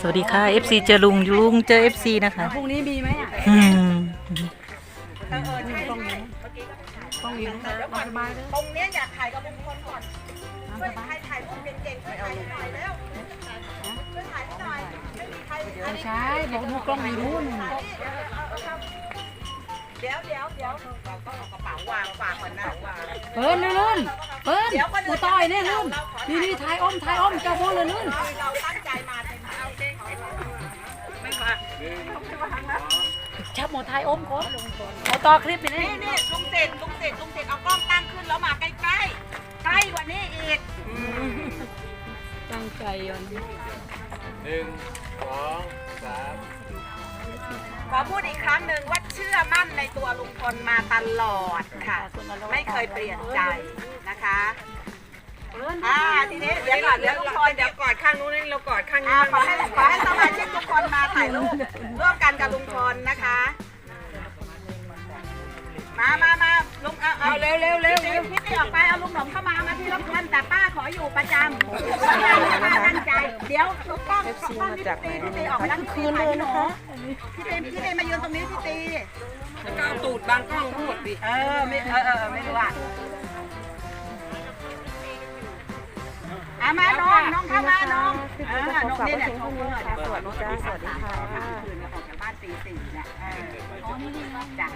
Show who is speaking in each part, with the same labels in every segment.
Speaker 1: สวัสดีค่ะ FC เจอลุงลุงเจอ FC นะคะ
Speaker 2: พรุ่งนี้มีไหมอะ
Speaker 1: อืม
Speaker 2: ต้องมีสบายเลย
Speaker 3: ตรงเนี้ยอยากถ่ายกับลุงพลก่อนช่วยใครถ่ายรูปเก่งๆช่วยถ่ายให้หน่อยเร็วช่วยถ่ายให้หน่อยไม่มีใครอันนี้
Speaker 2: ใช่บอกดูกล้องมีรู้น
Speaker 3: เดี๋ยวเดี๋ยวเดี๋ยวเราต้องเอากระเป๋าวางฝากก่อนนะวาง
Speaker 2: เปิ้ลนี่รุ่นเปิ้ลกูต่อยเนี่ยรุ่นนี่นี่ทายอ้อมทายอ้อมเจ้าพ่อเลยรุ่น
Speaker 3: เรา
Speaker 2: ชับหมดทายอ้อมก่อนเอาต่อคลิปนี่
Speaker 3: นี่นี่ลุงเสร็จลุงเสร็จลุงเสร็จเอากล้องตั้งขึ้นแล้วมาใกล้ๆใกล้กว่านี้อีก
Speaker 2: ตั้งใจอะ
Speaker 4: หนึ่งสองสาม
Speaker 3: ขอพูดอีกครั้งหนึ่งว่าเชื่อมั่นในตัวลุงพลมาตลอดค่ะ ไม่เคยเปลี่ยนใจนะคะ อ่าทีนี้เดี๋ยวก่อนเดี๋ยวลุงพล
Speaker 5: เดี๋ยวกอดข้างนู้นนี่เรากอดข้างนี้
Speaker 3: อ่า
Speaker 5: บ้าง
Speaker 3: ขอให้ขอให้สมาชิกทุกคนมาถ่ายรูปร่วมกันกับลุงพลนะคะ มามามาลุงเอาเอา
Speaker 5: เร็วเร็วเร็ว
Speaker 3: พี่ตีพี่ตีออกไปเอาลุงหนมเข้ามามาที่รบกวนแต่ป้าขออยู่ประจำป้าตั้งใจ เดี๋ยวลุงป้องป้องพี่ตีพี่ตีออกไปทั้งคืนเลยนะคะพี่ตีพี่ตีมายืนตรงนี้พี่ตี
Speaker 5: แล้วก็เอาตูดบางกล้องทั้งหมดดิ
Speaker 3: เออไม่เออเออไม่รู้อะ อามาน้องน้องเข้ามาน้องเออน้องนี่เนี่ยโชว์เพื่อนสวัสดีจ้าสวัสดีค่ะคืนเนี่ยออกจากบ้านตีสี่เนี่ยเอออ๋อนี่นี่จ้ะ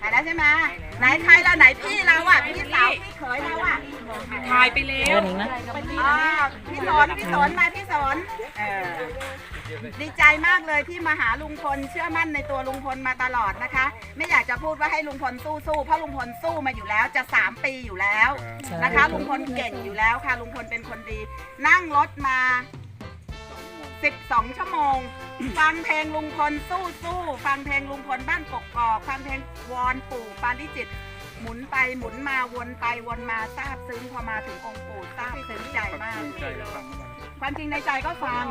Speaker 3: ถ่ายแล้วใช่ไหมไหนใครเราไหนพี่เราอะพี่สาวพี่เขยเราอะ
Speaker 5: ถ่ายไปแล้
Speaker 1: เดี๋
Speaker 5: ว
Speaker 1: ยวนี้นะ
Speaker 3: อ่าพี่สอนพี่สอนมาพี่สอนเออดีใจมากเลยที่มาหาลุงพลเชื่อมั่นในตัวลุงพลมาตลอดนะคะ ไม่อยากจะพูดว่าให้ลุงพลสู้สู้ๆเพราะลุงพลสู้มาอยู่แล้วจะสามปีอยู่แล้ว นะคะลุงพลเก่งอยู่แล้วค่ะลุงพลเป็นคนดี นั่งรถมา 12 ชั่วโมง ฟังเพลงลุงพลสู้สู้ฟังเพลงลุงพลบ้านกกอกฟังเพลงวอนปู่ปาริจิต หมุนไปหมุนมาวนไปวนมาซาบซึ้งพอมาถึงองค์ปู่ซาบซึ้งใจมากความจริงในใจก็ฟัง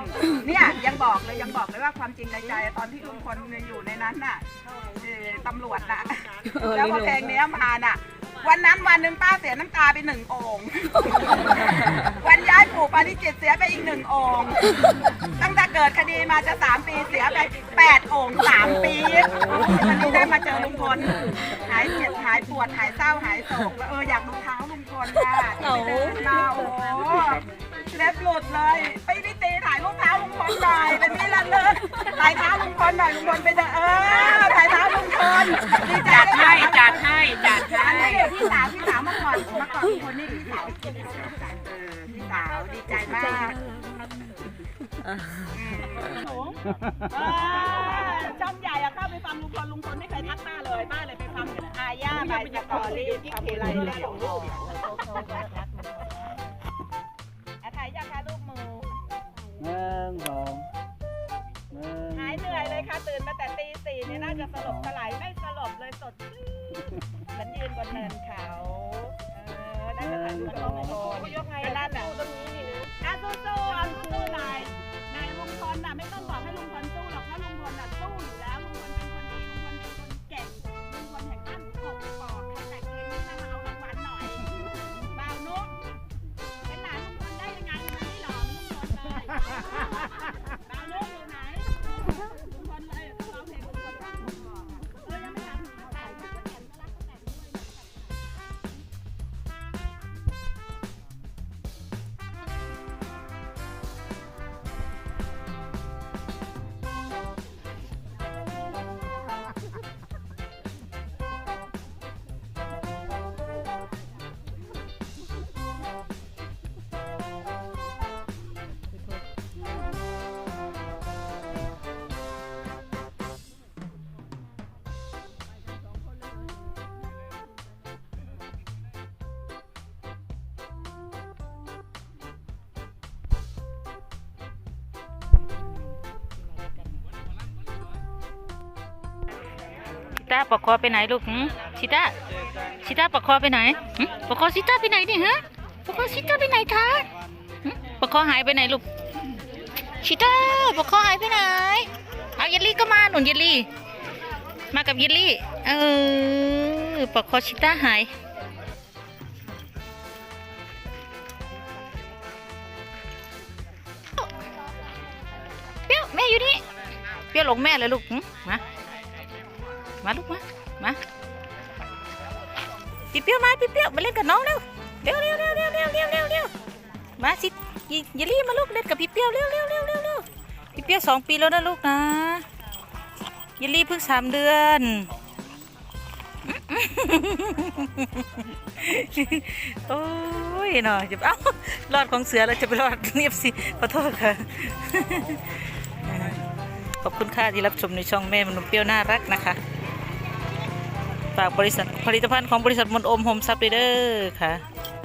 Speaker 3: เนี่ยยังบอกเลยยังบอกเลยว่าความจริงในใจตอนที่ลุงพลอยู่ในนั้นน่ะเอ่อตำรวจน่ะแล้วพอเพลงเนี้ยมาน่ะ วันนั้นวันหนึ่งป้าเสียน้ำตาไปหนึ่งโองค์ วันย้ายปู่ปาริจิตเสียไปอีกหนึ่งโองค์ตั้งแต่ เกิดคดีมาจะสามปีเสียไปแปดโองค์สามปีวันนี้ได้มาเจอลุงพลหายเจ็บหายปวดหายเศร้าหายโศกเอออยากดูเท้าลุงพลค่ะที่ไปเดินมาโอ้โหเล็บหลุดเลยไปพี่ตีถ่ายรูปเท้าลุงพลหน่อยเป็นที่ระลึกถ่ายเท้าลุงพลหน่อยลุงพลไปเดินเออถ่ายเท้าลุงพลดีใจ
Speaker 5: จัดให้จัดให้จัดให้
Speaker 3: พี่สาวพี่สาวมาก่อนมาก่อนลุงพลนี่พี่สาวพี่สาวดีใจมาก เออช่องใหญ่อะเข้าไปฟังลุงพลลุงพลไม่เคยทักป้าเลยป้าเลยไปฟังอยู่นะอาญาใบสตอรี่ที่ทำอะไรเรื่องของลูกอะถ่ายยังคะรูปหมู
Speaker 4: หนึ่งสองหนึ่ง
Speaker 3: หายเหนื่อยเลยค่ะตื่นมาแต่ตีสี่เนี่ยน่าจะสลบสลายไม่สลบเลยสดชื่นเหมือนยืนบนเนินเขาเออน่าจะถ่ายรูปกับลุงพลยกไงนั่นน่ะตรงนี้นี่นะ ต้าปอกคอไป
Speaker 1: ไหนลูกชิต้าชิต้าปอกคอไปไหนปอกคอชิต้าไปไหนเนี่ยฮะปอกคอชิต้าไปไหนคะปอกคอหายไปไหนลูกชิต้าปอกคอหายไปไหนเอาเยลลี่ก็มาหนุนเยลลี่ มากับเยลลี่ เออปอกคอชิต้าหายเปี้ยวแม่อยู่นี่เปี้ยวหลงแม่เลยลูกนะ มาลูกมา มาพี่เปี้ยวมาพี่เปี้ยวมาเล่นกับน้องเร็ว เร็วเร็วเร็วเร็วเร็วเร็วเร็วเร็วมาสิยย่ารีบมาลูกเล่นกับพี่เปี้ยวเร็วเร็วเร็วเร็วเร็วพี่เปี้ยวสองปีแล้วนะลูกนะอย่ารีบเพิ่งสามเดือนโอ้ยเนาะจะเอ้ารอดของเสือเราจะไปรอดเนียบสิขอโทษค่ะ ขอบคุณค่ะที่รับชมในช่องแม่มนุษย์เปรี้ยวน่ารักนะคะ ฝากบริษัทผลิตภัณฑ์ของบริษัทมนโอมโฮมซับเดอร์ค่ะ